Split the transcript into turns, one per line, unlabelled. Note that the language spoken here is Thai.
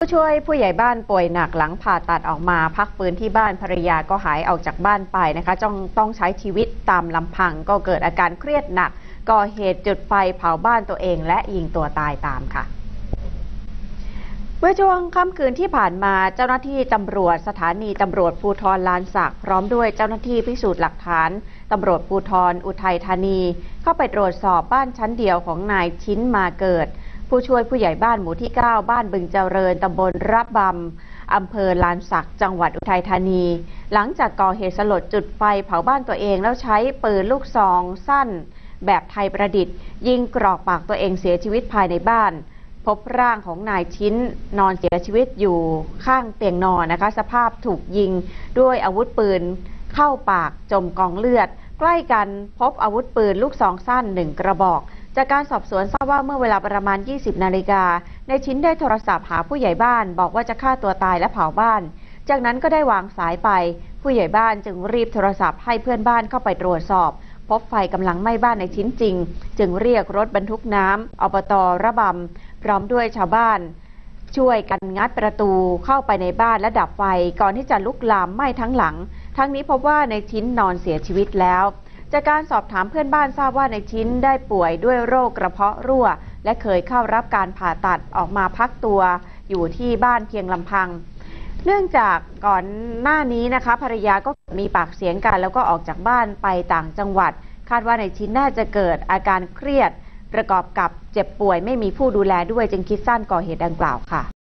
ผู้ช่วยผู้ใหญ่บ้านป่วยหนักหลังผ่าตัดออกมา พักฟื้นที่บ้านภรรยาก็หายออกจากบ้านไปนะคะจ้องต้องใช้ชีวิตตามลำพังก็เกิดอาการเครียดหนัก ก่อเหตุจุดไฟเผาบ้านตัวเองและยิงตัวตายตามค่ะ เมื่อช่วงค่ำคืนที่ผ่านมาเจ้าหน้าที่ตำรวจสถานีตำรวจภูธรลานสักพร้อมด้วยเจ้าหน้าที่พิสูจน์หลักฐานตำรวจภูธรอุทัยธานี เข้าไปตรวจสอบบ้านชั้นเดียวของนายชิ้นมาเกิด ผู้ช่วยผู้ใหญ่บ้านหมู่ที่ 9 บ้านบึงเจริญตำบลรับบำอำเภอลานสักจังหวัดอุทัยธานี หลังจากก่อเหตุสลดจุดไฟเผาบ้านตัวเองแล้วใช้ปืนลูกซองสั้น แบบไทยประดิษฐ์ ยิงกรอกปากตัวเองเสียชีวิตภายในบ้าน พบร่างของนายชิ้นนอนเสียชีวิตอยู่ข้างเตียงนอนนะคะ สภาพถูกยิงด้วยอาวุธปืนเข้าปากจมกองเลือด ใกล้กันพบอาวุธปืนลูกซองสั้นหนึ่งกระบอก จากการสอบสวนทราบว่าเมื่อเวลาประมาณ 20 นาฬิกา ในชิ้นได้โทรศัพท์หาผู้ใหญ่บ้าน บอกว่าจะฆ่าตัวตายและเผาบ้าน จากนั้นก็ได้วางสายไป ผู้ใหญ่บ้านจึงรีบโทรศัพท์ให้เพื่อนบ้านเข้าไปตรวจสอบ พบไฟกำลังไหม้บ้านในชิ้นจริง จึงเรียกรถบรรทุกน้ำอบตระบำพร้อมด้วยชาวบ้าน ช่วยกันงัดประตูเข้าไปในบ้านและดับไฟก่อนที่จะลุกลามไหม้ทั้งหลัง ทั้งนี้พบว่าในชิ้นนอนเสียชีวิตแล้ว จากการสอบถามเพื่อนบ้านทราบว่าในชิ้นได้ป่วยด้วยโรคกระเพาะรั่ว และเคยเข้ารับการผ่าตัดออกมาพักตัวอยู่ที่บ้านเพียงลำพัง เนื่องจากก่อนหน้านี้นะคะภรรยาก็มีปากเสียงกันแล้วก็ออกจากบ้านไปต่างจังหวัด คาดว่าในชิ้นน่าจะเกิดอาการเครียด ประกอบกับเจ็บป่วยไม่มีผู้ดูแลด้วยจึงคิดสั้นก่อเหตุดังกล่าวค่ะ